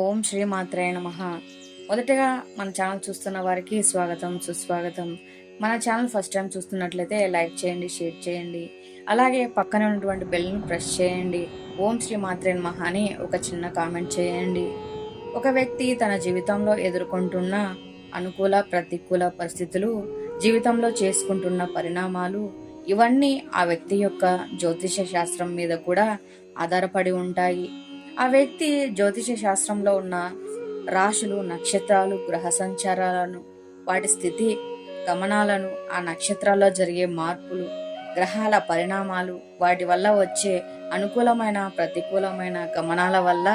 ఓం శ్రీ మాత్రాయ నమ. మొదటగా మన ఛానల్ చూస్తున్న వారికి స్వాగతం సుస్వాగతం. మన ఛానల్ ఫస్ట్ టైం చూస్తున్నట్లయితే లైక్ చేయండి షేర్ చేయండి. అలాగే పక్కన ఉన్నటువంటి బెల్ని ప్రెస్ చేయండి. ఓం శ్రీ మాత్రే నమః అని ఒక చిన్న కామెంట్ చేయండి. ఒక వ్యక్తి తన జీవితంలో ఎదుర్కొంటున్న అనుకూల ప్రతికూల పరిస్థితులు జీవితంలో చేసుకుంటున్న పరిణామాలు ఇవన్నీ ఆ వ్యక్తి యొక్క జ్యోతిష శాస్త్రం మీద కూడా ఆధారపడి ఉంటాయి. ఆ వ్యక్తి జ్యోతిష శాస్త్రంలో ఉన్న రాశులు నక్షత్రాలు గ్రహ సంచారాలను వాటి స్థితి గమనాలను ఆ నక్షత్రాల్లో జరిగే మార్పులు గ్రహాల పరిణామాలు వాటి వల్ల వచ్చే అనుకూలమైన ప్రతికూలమైన గమనాల వల్ల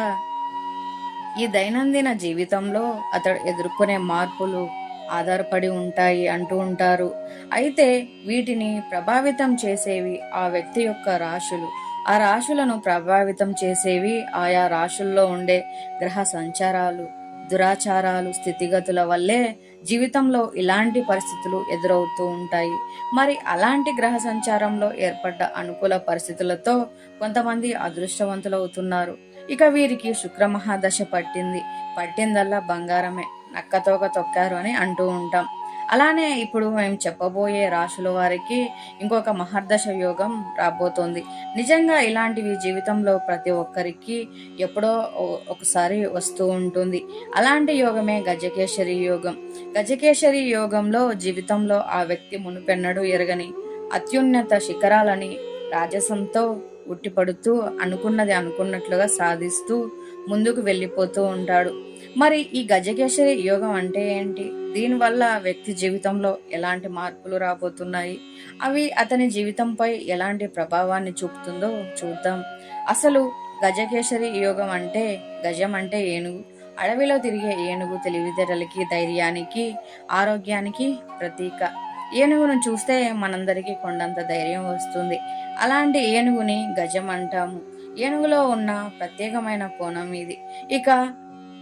ఈ దైనందిన జీవితంలో అతడు ఎదుర్కొనే మార్పులు ఆధారపడి ఉంటాయి అంటూ ఉంటారు. అయితే వీటిని ప్రభావితం చేసేవి ఆ వ్యక్తి యొక్క రాశులు. ఆ రాశులను ప్రభావితం చేసేవి ఆయా రాశుల్లో ఉండే గ్రహ సంచారాలు దురాచారాలు స్థితిగతుల వల్లే జీవితంలో ఇలాంటి పరిస్థితులు ఎదురవుతూ ఉంటాయి. మరి అలాంటి గ్రహ సంచారంలో ఏర్పడ్డ అనుకూల పరిస్థితులతో కొంతమంది అదృష్టవంతులవుతున్నారు. ఇక వీరికి శుక్ర మహాదశ పట్టింది. పట్టిందల్లా బంగారమే. నక్కతోక తొక్కారు అని అంటూ ఉంటాం. అలానే ఇప్పుడు మేము చెప్పబోయే రాశుల వారికి ఇంకొక మహర్దశ యోగం రాబోతోంది. నిజంగా ఇలాంటివి జీవితంలో ప్రతి ఒక్కరికి ఎప్పుడో ఒకసారి వస్తూ ఉంటుంది. అలాంటి యోగమే గజకేశరి యోగం. గజకేశరి యోగంలో జీవితంలో ఆ వ్యక్తి మునుపెన్నడూ ఎరగని అత్యున్నత శిఖరాలని రాజసంతో ఉట్టిపడుతూ అనుకున్నది అనుకున్నట్లుగా సాధిస్తూ ముందుకు వెళ్ళిపోతూ ఉంటాడు. మరి ఈ గజకేశరి యోగం అంటే ఏంటి? దీనివల్ల వ్యక్తి జీవితంలో ఎలాంటి మార్పులు రాబోతున్నాయి? అవి అతని జీవితంపై ఎలాంటి ప్రభావాన్ని చూపుతుందో చూద్దాం. అసలు గజకేశరి యోగం అంటే గజం అంటే ఏనుగు? అడవిలో తిరిగే ఏనుగు తెలివితేటలకి ధైర్యానికి ఆరోగ్యానికి ప్రతీక. ఏనుగును చూస్తే మనందరికీ కొండంత ధైర్యం వస్తుంది. అలాంటి ఏనుగుని గజం అంటాము. ఏనుగులో ఉన్న ప్రత్యేకమైన కోణం ఇది. ఇక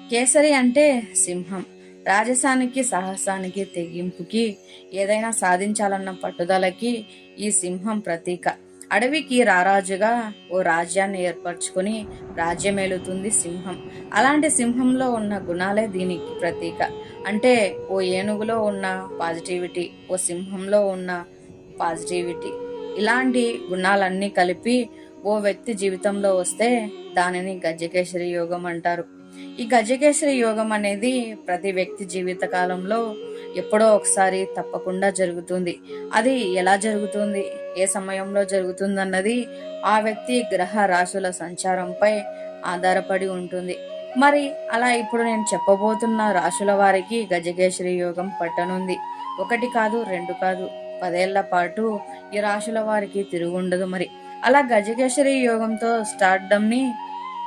కేసరి అంటే సింహం. రాజసానికి సాహసానికి తెగింపుకి ఏదైనా సాధించాలన్న పట్టుదలకి ఈ సింహం ప్రతీక. అడవికి రారాజుగా ఓ రాజ్యాన్ని ఏర్పరచుకుని రాజ్యమేలుతుంది సింహం. అలాంటి సింహంలో ఉన్న గుణాలే దీనికి ప్రతీక. అంటే ఓ ఏనుగులో ఉన్న పాజిటివిటీ ఓ సింహంలో ఉన్న పాజిటివిటీ. ఇలాంటి గుణాలన్నీ కలిపి ఓ వ్యక్తి జీవితంలో వస్తే దానిని గజకేశ్వరి యోగం అంటారు. ఈ గజకేశరి యోగం అనేది ప్రతి వ్యక్తి జీవిత కాలంలో ఎప్పుడో ఒకసారి తప్పకుండా జరుగుతుంది. అది ఎలా జరుగుతుంది? ఏ సమయంలో జరుగుతుందన్నది ఆ వ్యక్తి గ్రహ రాశుల సంచారంపై ఆధారపడి ఉంటుంది. మరి అలా ఇప్పుడు నేను చెప్పబోతున్న రాశుల వారికి గజకేశరి యోగం పట్టనుంది. ఒకటి కాదు రెండు కాదు పదేళ్ళ పాటు ఈ రాశుల వారికి తిరుగుండదు మరి. అలా గజకేశ్వరి యోగంతో స్టార్డమ్ని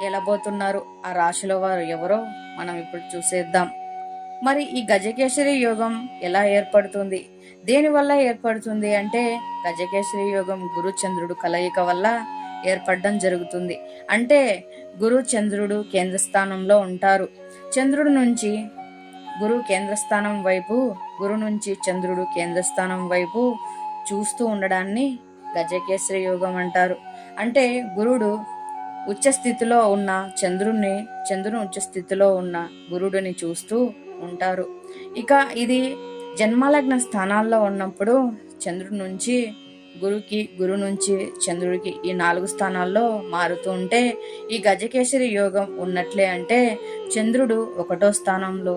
ఎలాబోతున్నారు ఆ రాశిలో వారు ఎవరో మనం ఇప్పుడు చూసేద్దాం. మరి ఈ గజకేశ్వరి యోగం ఎలా ఏర్పడుతుంది? దేనివల్ల ఏర్పడుతుంది అంటే గజకేశరి యోగం గురుచంద్రుడు కలయిక వల్ల ఏర్పడడం జరుగుతుంది. అంటే గురు చంద్రుడు కేంద్రస్థానంలో ఉంటారు. చంద్రుడు నుంచి గురు కేంద్రస్థానం వైపు గురు నుంచి చంద్రుడు కేంద్రస్థానం వైపు చూస్తూ ఉండడాన్ని గజకేసరి యోగం అంటారు. అంటే గురుడు ఉచ్చస్థితిలో ఉన్న చంద్రుణ్ణి చంద్రుని ఉచ్చస్థితిలో ఉన్న గురుడిని చూస్తూ ఉంటారు. ఇక ఇది జన్మలగ్న స్థానాల్లో ఉన్నప్పుడు చంద్రుడి నుంచి గురుకి గురు నుంచి చంద్రుడికి ఈ నాలుగు స్థానాల్లో మారుతూ ఉంటే ఈ గజకేసరి యోగం ఉన్నట్లే అంటే చంద్రుడు ఒకటో స్థానంలో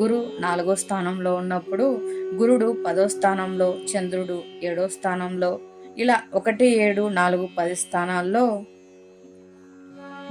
గురు నాలుగో స్థానంలో ఉన్నప్పుడు గురుడు పదో స్థానంలో చంద్రుడు ఏడో స్థానంలో ఇలా ఒకటి ఏడు నాలుగు పది స్థానాల్లో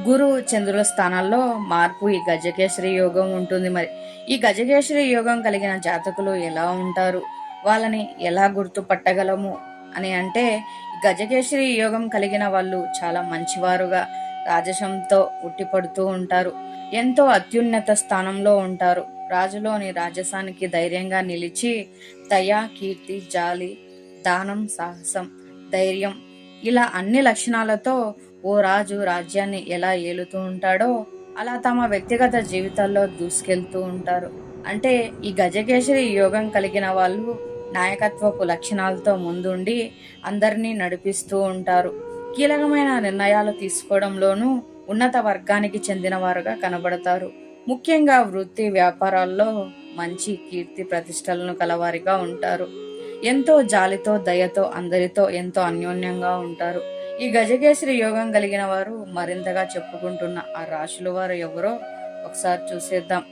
గురు చంద్రుల స్థానాల్లో మార్పు ఈ గజకేశ్వరి యోగం ఉంటుంది మరి. ఈ గజకేశ్వరి యోగం కలిగిన జాతకులు ఎలా ఉంటారు? వాళ్ళని ఎలా గుర్తుపట్టగలము అని అంటే గజకేశ్వరి యోగం కలిగిన వాళ్ళు చాలా మంచివారుగా రాజసంతో ఉట్టిపడుతూ ఉంటారు. ఎంతో అత్యున్నత స్థానంలో ఉంటారు. రాజులోని రాజసానికి ధైర్యంగా నిలిచి దయ కీర్తి జాలి దానం సాహసం ధైర్యం ఇలా అన్ని లక్షణాలతో ఓ రాజు రాజ్యాన్ని ఎలా ఏలుతూ ఉంటాడో అలా తమ వ్యక్తిగత జీవితాల్లో దూసుకెళ్తూ ఉంటారు. అంటే ఈ గజకేశరి యోగం కలిగిన వాళ్ళు నాయకత్వపు లక్షణాలతో ముందుండి అందరినీ నడిపిస్తూ ఉంటారు. కీలకమైన నిర్ణయాలు తీసుకోవడంలోనూ ఉన్నత వర్గానికి చెందినవారుగా కనబడతారు. ముఖ్యంగా వృత్తి వ్యాపారాల్లో మంచి కీర్తి ప్రతిష్టలను కలవారిగా ఉంటారు. ఎంతో జాలితో దయతో అందరితో ఎంతో అన్యోన్యంగా ఉంటారు. ఈ గజకేసరి యోగం కలిగిన వారు మరింతగా చెప్పుకుంటున్న ఆ రాశుల వారు ఎవరో ఒకసారి చూసేద్దాం.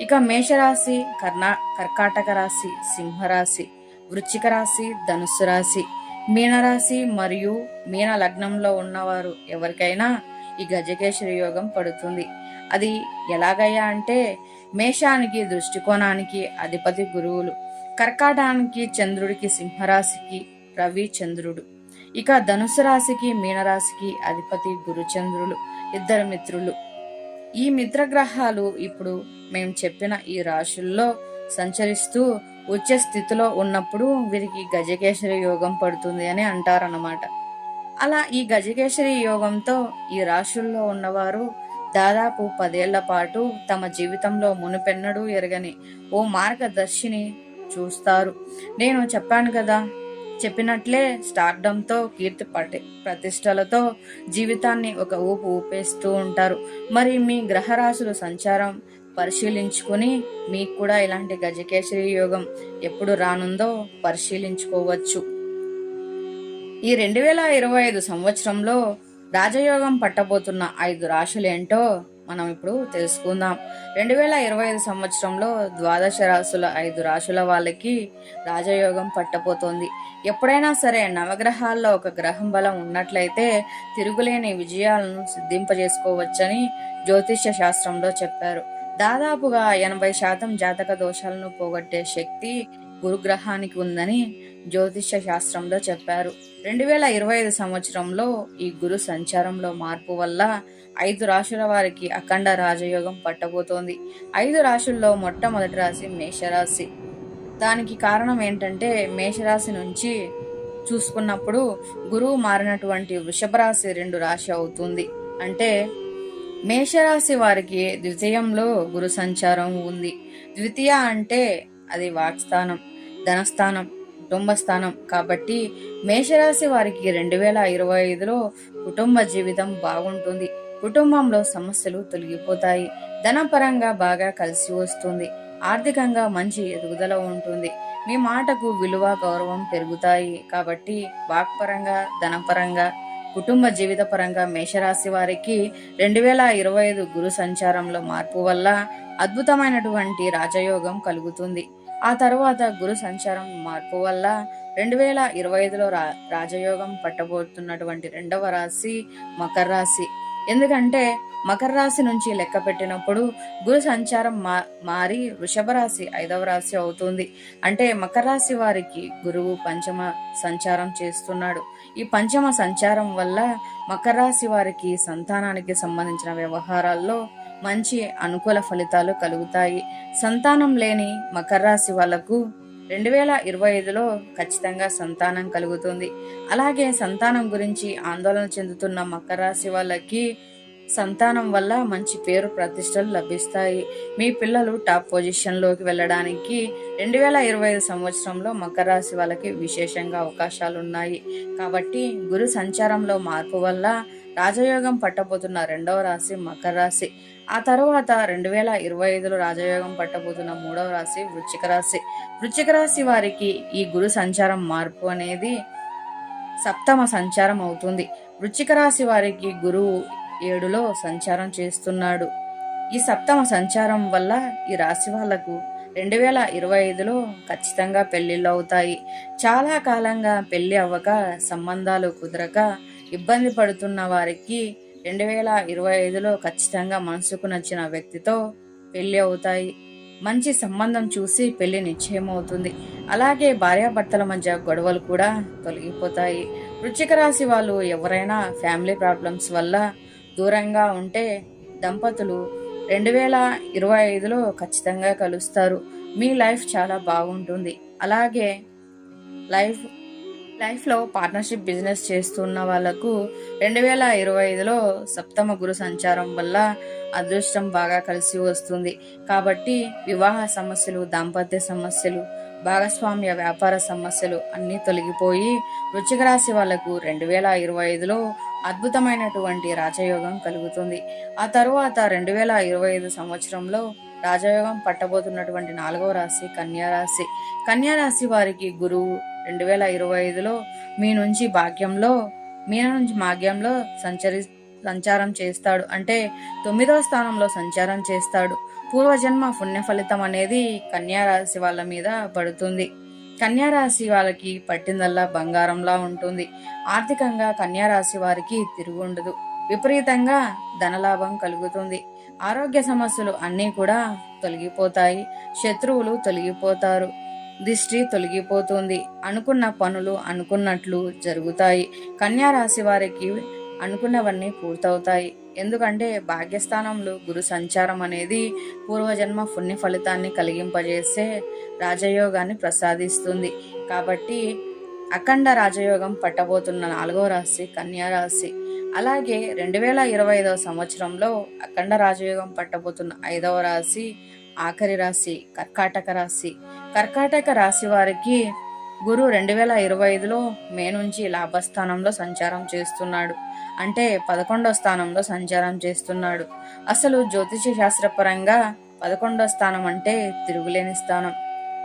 ఇక మేషరాశి కర్ణా కర్కాటక రాశి సింహరాశి వృచ్చిక రాశి ధనుస్సు రాశి మీనరాశి మరియు మీన లగ్నంలో ఉన్నవారు ఎవరికైనా ఈ గజకేశ్వరి యోగం పడుతుంది. అది ఎలాగయ్యా అంటే మేషానికి దృష్టికోణానికి అధిపతి గురువులు. కర్కాటానికి చంద్రుడికి సింహరాశికి రవి చంద్రుడు. ఇక ధనుసు రాశికి మీనరాశికి అధిపతి గురుచంద్రులు ఇద్దరు మిత్రులు. ఈ మిత్రగ్రహాలు ఇప్పుడు మేము చెప్పిన ఈ రాశుల్లో సంచరిస్తూ ఉచ్చ స్థితిలో ఉన్నప్పుడు వీరికి గజకేశ్వరి యోగం పడుతుంది అని అంటారన్నమాట. అలా ఈ గజకేశ్వరి యోగంతో ఈ రాశుల్లో ఉన్నవారు దాదాపు పదేళ్ళ పాటు తమ జీవితంలో మునుపెన్నడూ ఎరగని ఓ మార్గదర్శిని చూస్తారు. నేను చెప్పాను కదా చెప్పినట్లే స్టార్డంతో కీర్తి పటి ప్రతిష్టలతో జీవితాన్ని ఒక ఊపు ఊపేస్తూ ఉంటారు. మరి మీ గ్రహరాశుల సంచారం పరిశీలించుకుని మీకు కూడా ఇలాంటి గజకేసరి యోగం ఎప్పుడు రానుందో పరిశీలించుకోవచ్చు. ఈ రెండు వేల ఇరవై ఐదు సంవత్సరంలో రాజయోగం పట్టబోతున్న ఐదు రాశులేంటో మనం ఇప్పుడు తెలుసుకుందాం. రెండు వేల ఇరవై ఐదు సంవత్సరంలో ద్వాదశ రాశుల ఐదు రాశుల వాళ్ళకి రాజయోగం పట్టబోతోంది. ఎప్పుడైనా సరే నవగ్రహాల్లో ఒక గ్రహం బలం ఉన్నట్లయితే తిరుగులేని విజయాలను సిద్ధింపజేసుకోవచ్చని జ్యోతిష్య శాస్త్రంలో చెప్పారు. దాదాపుగా ఎనభై శాతం జాతక దోషాలను పోగొట్టే శక్తి గురుగ్రహానికి ఉందని జ్యోతిష్య శాస్త్రంలో చెప్పారు. రెండు వేల ఇరవై ఐదు సంవత్సరంలో ఈ గురు సంచారంలో మార్పు వల్ల ఐదు రాశుల వారికి అఖండ రాజయోగం పట్టబోతోంది. ఐదు రాశుల్లో మొట్టమొదటి రాశి మేషరాశి. దానికి కారణం ఏంటంటే మేషరాశి నుంచి చూసుకున్నప్పుడు గురువు మారినటువంటి వృషభ రాశి రెండు రాశి అవుతుంది. అంటే మేషరాశి వారికి ద్వితీయంలో గురు సంచారం ఉంది. ద్వితీయ అంటే అది వాక్స్థానం ధనస్థానం కుటుంబ స్థానం కాబట్టి మేషరాశి వారికి రెండు వేల ఇరవై ఐదులో కుటుంబ జీవితం బాగుంటుంది. కుటుంబంలో సమస్యలు తొలగిపోతాయి. ధనపరంగా బాగా కలిసి వస్తుంది. ఆర్థికంగా మంచి ఎదుగుదల ఉంటుంది. మీ మాటకు విలువ గౌరవం పెరుగుతాయి. కాబట్టి వాక్పరంగా ధనపరంగా కుటుంబ జీవిత పరంగా మేషరాశి వారికి రెండు వేల ఇరవై ఐదు గురు సంచారంలో మార్పు వల్ల అద్భుతమైనటువంటి రాజయోగం కలుగుతుంది. ఆ తర్వాత గురు సంచారం మార్పు వల్ల రెండు వేల ఇరవై ఐదులో రా రాజయోగం పట్టబోతున్నటువంటి రెండవ రాశి మకర రాశి. ఎందుకంటే మకర రాశి నుంచి లెక్క పెట్టినప్పుడు గురు సంచారం మా మారి వృషభ రాశి ఐదవ రాశి అవుతుంది. అంటే మకర రాశి వారికి గురువు పంచమ సంచారం చేస్తున్నాడు. ఈ పంచమ సంచారం వల్ల మకర రాశి వారికి సంతానానికి సంబంధించిన వ్యవహారాల్లో మంచి అనుకూల ఫలితాలు కలుగుతాయి. సంతానం లేని మకర రాశి వాళ్ళకు రెండు వేల ఇరవై ఐదులో ఖచ్చితంగా సంతానం కలుగుతుంది. అలాగే సంతానం గురించి ఆందోళన చెందుతున్న మకర రాశి వాళ్ళకి సంతానం వల్ల మంచి పేరు ప్రతిష్టలు లభిస్తాయి. మీ పిల్లలు టాప్ పొజిషన్లోకి వెళ్ళడానికి రెండు వేల ఇరవై ఐదు సంవత్సరంలో మకర రాశి వాళ్ళకి విశేషంగా అవకాశాలు ఉన్నాయి కాబట్టి గురు సంచారంలో మార్పు వల్ల రాజయోగం పట్టబోతున్న రెండవ రాశి మకర రాశి. ఆ తర్వాత రెండు వేల ఇరవై ఐదులో రాజయోగం పట్టబోతున్న మూడవ రాశి వృచ్చిక రాశి. వృచ్చిక రాశి వారికి ఈ గురు సంచారం మార్పు అనేది సప్తమ సంచారం అవుతుంది. వృచ్చిక రాశి వారికి గురువు ఏడులో సంచారం చేస్తున్నాడు. ఈ సప్తమ సంచారం వల్ల ఈ రాశి వాళ్ళకు రెండు వేల ఇరవై ఐదులో ఖచ్చితంగా పెళ్ళిళ్ళు అవుతాయి. చాలా కాలంగా పెళ్ళి అవ్వక సంబంధాలు కుదరక ఇబ్బంది పడుతున్న వారికి రెండు వేల ఇరవై ఐదులో ఖచ్చితంగా మనసుకు నచ్చిన వ్యక్తితో పెళ్ళి అవుతాయి. మంచి సంబంధం చూసి పెళ్ళి నిశ్చయమవుతుంది. అలాగే భార్యాభర్తల మధ్య గొడవలు కూడా తొలగిపోతాయి. వృచ్చిక రాశి వాళ్ళు ఎవరైనా ఫ్యామిలీ ప్రాబ్లమ్స్ వల్ల దూరంగా ఉంటే దంపతులు రెండు వేల ఇరవై ఐదులో ఖచ్చితంగా కలుస్తారు. మీ లైఫ్ చాలా బాగుంటుంది. అలాగే లైఫ్ లైఫ్లో పార్ట్నర్షిప్ బిజినెస్ చేస్తున్న వాళ్ళకు రెండు వేల ఇరవై ఐదులో సప్తమ గురు సంచారం వల్ల అదృష్టం బాగా కలిసి వస్తుంది. కాబట్టి వివాహ సమస్యలు దాంపత్య సమస్యలు భాగస్వామ్య వ్యాపార సమస్యలు అన్నీ తొలగిపోయి వృచ్చిక రాశి వాళ్ళకు రెండు వేల ఇరవై ఐదులో అద్భుతమైనటువంటి రాజయోగం కలుగుతుంది. ఆ తరువాత రెండు వేల ఇరవై ఐదు సంవత్సరంలో రాజయోగం పట్టబోతున్నటువంటి నాలుగవ రాశి కన్యారాశి కన్యారాశి వారికి గురువు రెండు వేల ఇరవై ఐదులో మీ నుంచి భాగ్యంలో మీ నుంచి భాగ్యంలో సంచరి సంచారం చేస్తాడు. అంటే తొమ్మిదవ స్థానంలో సంచారం చేస్తాడు. పూర్వజన్మ పుణ్య ఫలితం అనేది కన్యారాశి వాళ్ళ మీద పడుతుంది. కన్యారాశి వాళ్ళకి పట్టిందల్లా బంగారంలా ఉంటుంది. ఆర్థికంగా కన్యారాశి వారికి తిరుగుండదు. విపరీతంగా ధనలాభం కలుగుతుంది. ఆరోగ్య సమస్యలు అన్నీ కూడా తొలగిపోతాయి. శత్రువులు తొలగిపోతారు. దిష్టి తొలగిపోతుంది. అనుకున్న పనులు అనుకున్నట్లు జరుగుతాయి. కన్యా రాశి వారికి అనుకున్నవన్నీ పూర్తవుతాయి. ఎందుకంటే భాగ్యస్థానంలో గురు సంచారం అనేది పూర్వజన్మ పుణ్య ఫలితాన్ని కలిగింపజేసే రాజయోగాన్ని ప్రసాదిస్తుంది. కాబట్టి అఖండ రాజయోగం పట్టబోతున్న నాలుగో రాశి కన్యా రాశి. అలాగే రెండు వేల ఇరవై ఐదవ సంవత్సరంలో అఖండ రాజయోగం పట్టబోతున్న ఐదవ రాశి ఆఖరి రాశి కర్కాటక రాశి. కర్కాటక రాశి వారికి గురు రెండు వేల ఇరవై ఐదులో మే నుంచి లాభస్థానంలో సంచారం చేస్తున్నాడు. అంటే పదకొండో స్థానంలో సంచారం చేస్తున్నాడు. అసలు జ్యోతిష శాస్త్రపరంగా పదకొండో స్థానం అంటే తిరుగులేని స్థానం.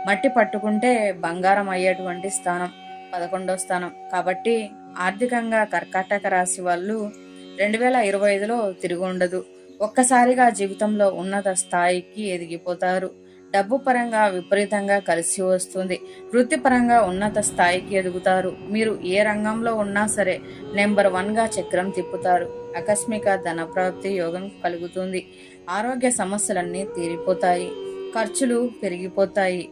మట్టి పట్టుకుంటే బంగారం అయ్యేటువంటి స్థానం పదకొండో స్థానం. కాబట్టి ఆర్థికంగా కర్కాటక రాశి వాళ్ళు రెండు వేల ఇరవై ఐదులో తిరిగి ఉండదు. ఒక్కసారిగా జీవితంలో ఉన్నత స్థాయికి ఎదిగిపోతారు. డబ్బు పరంగా విపరీతంగా కలిసి వస్తుంది. వృత్తిపరంగా ఉన్నత స్థాయికి ఎదుగుతారు. మీరు ఏ రంగంలో ఉన్నా సరే నెంబర్ వన్గా చక్రం తిప్పుతారు. ఆకస్మిక ధనప్రాప్తి యోగం కలుగుతుంది. ఆరోగ్య సమస్యలన్నీ తీరిపోతాయి. ఖర్చులు పెరిగిపోతాయి.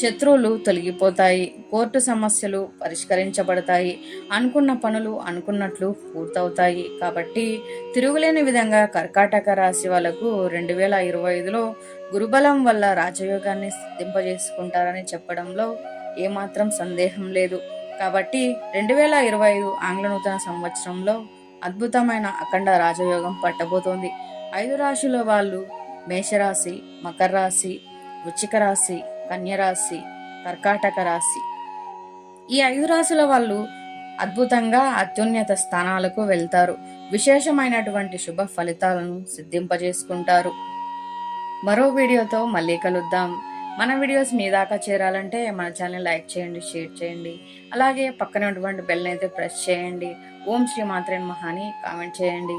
శత్రువులు తొలగిపోతాయి కోర్టు సమస్యలు పరిష్కరించబడతాయి అనుకున్న పనులు అనుకున్నట్లు పూర్తవుతాయి. కాబట్టి తిరుగులేని విధంగా కర్కాటక రాశి వాళ్ళకు రెండు వేల ఇరవై ఐదులో గురుబలం వల్ల రాజయోగాన్ని సిద్ధింపజేసుకుంటారని చెప్పడంలో ఏమాత్రం సందేహం లేదు. కాబట్టి రెండు వేల ఇరవై ఐదు ఆంగ్ల నూతన సంవత్సరంలో అద్భుతమైన అఖండ రాజయోగం పట్టబోతోంది. ఐదు రాశుల వాళ్ళు మేషరాశి మకర రాశి వృచ్చిక రాశి కన్యరాశి కర్కాటక రాశి. ఈ ఐదు రాశుల వాళ్ళు అద్భుతంగా అత్యున్నత స్థానాలకు వెళ్తారు. విశేషమైనటువంటి శుభ ఫలితాలను సిద్ధింపజేసుకుంటారు. మరో వీడియోతో మళ్ళీ కలుద్దాం. మన వీడియోస్ మీ దాకా చేరాలంటే మన ఛానల్ లైక్ చేయండి షేర్ చేయండి. అలాగే పక్కన ఉన్నటువంటి బెల్ అయితే ప్రెస్ చేయండి. ఓం శ్రీ మాత్రే మహాని కామెంట్ చేయండి.